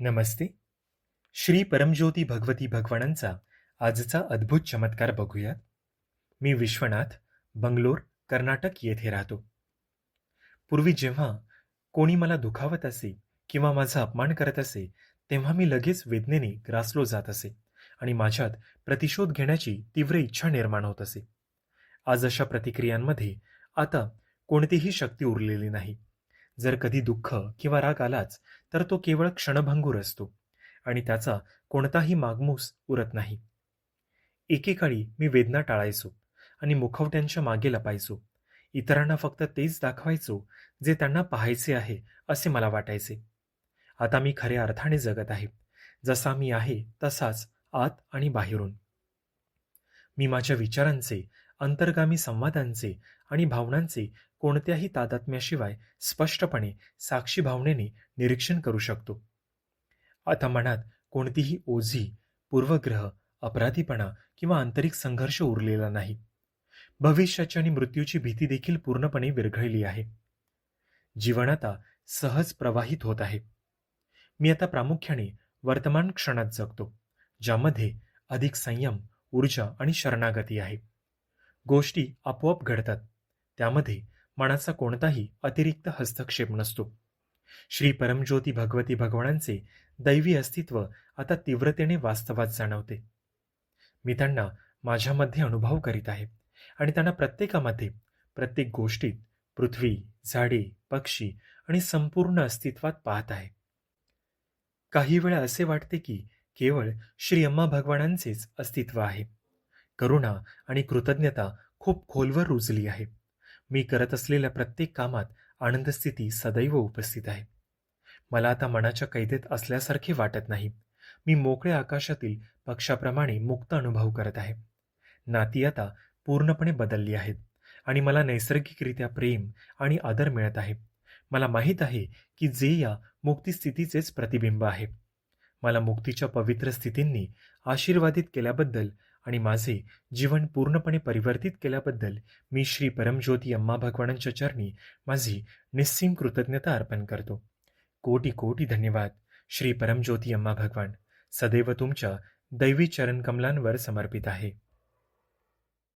नमस्ते. श्री परमज्योती भगवती भगवानांचा आजचा अद्भुत चमत्कार बघूयात. मी विश्वनाथ बंगलोर कर्नाटक येथे राहतो. पूर्वी जेव्हा कोणी मला दुखावत असे किंवा माझा अपमान करत असे तेव्हा मी लगेच वेदनेने ग्रासलो जात असे आणि माझ्यात प्रतिशोध घेण्याची तीव्र इच्छा निर्माण होत असे. आज अशा प्रतिक्रियांमध्ये आता कोणतीही शक्ती उरलेली नाही. जर कधी दुःख किंवा राग आलाच तर तो केवळ क्षणभंगूर असतो आणि त्याचा कोणताही मागमूस उरत नाही. एकेकाळी मी वेदना टाळायचो आणि मुखवट्यांच्या मागे लपायचो. इतरांना फक्त तेच दाखवायचो जे त्यांना पाहायचे आहे असे मला वाटायचे. आता मी खऱ्या अर्थाने जगत आहे. जसा मी आहे तसाच आत आणि बाहेरून. मी माझ्या विचारांचे अंतर्गामी संवादांचे आणि भावनांचे कोणत्याही तादात्म्याशिवाय स्पष्टपणे साक्षी भावनेने निरीक्षण करू शकतो. आता मनात कोणतीही ओझी पूर्वग्रह अपराधीपणा किंवा आंतरिक संघर्ष उरलेला नाही. भविष्याची आणि मृत्यूची भीती देखील पूर्णपणे विरघळली आहे. जीवन आता सहज प्रवाहित होत आहे. मी आता प्रामुख्याने वर्तमान क्षणात जगतो ज्यामध्ये अधिक संयम ऊर्जा आणि शरणागती आहे. गोष्टी आपोआप घडतात. त्यामध्ये मनाचा कोणताही अतिरिक्त हस्तक्षेप नसतो. श्री परमज्योती भगवती भगवानांचे दैवी अस्तित्व आता तीव्रतेने वास्तवात जाणवते. मी त्यांना माझ्यामध्ये अनुभव करीत आहे आणि त्यांना प्रत्येकामध्ये प्रत्येक गोष्टीत पृथ्वी झाडे पक्षी आणि संपूर्ण अस्तित्वात पाहत आहे. काही वेळा असे वाटते की केवळ श्री अम्मा भगवानांचेच अस्तित्व आहे. करुणा आणि कृतज्ञता खूप खोलवर रुजली आहे. मी करत असलेल्या प्रत्येक कामात आनंदस्थिती सदैव उपस्थित आहे. मला आता मनाच्या कैदेत असल्यासारखे वाटत नाही. मी मोकळ्या आकाशातील पक्षाप्रमाणे मुक्त अनुभव करत आहे. नाती आता पूर्णपणे बदलली आहेत आणि मला नैसर्गिकरित्या प्रेम आणि आदर मिळत आहे. मला माहीत आहे की जे या मुक्तिस्थितीचेच प्रतिबिंब आहे. मला मुक्तीच्या पवित्र स्थितींनी आशीर्वादित केल्याबद्दल आणि माझे जीवन पूर्णपणे परिवर्तित केल्याबद्दल मी श्री परमज्योती अम्मा भगवानांच्या चरणी माझी निस्सीम कृतज्ञता अर्पण करतो. कोटी कोटी धन्यवाद श्री परमज्योती अम्मा भगवान. सदैव तुमच्या दैवी चरण कमलांवर समर्पित आहे.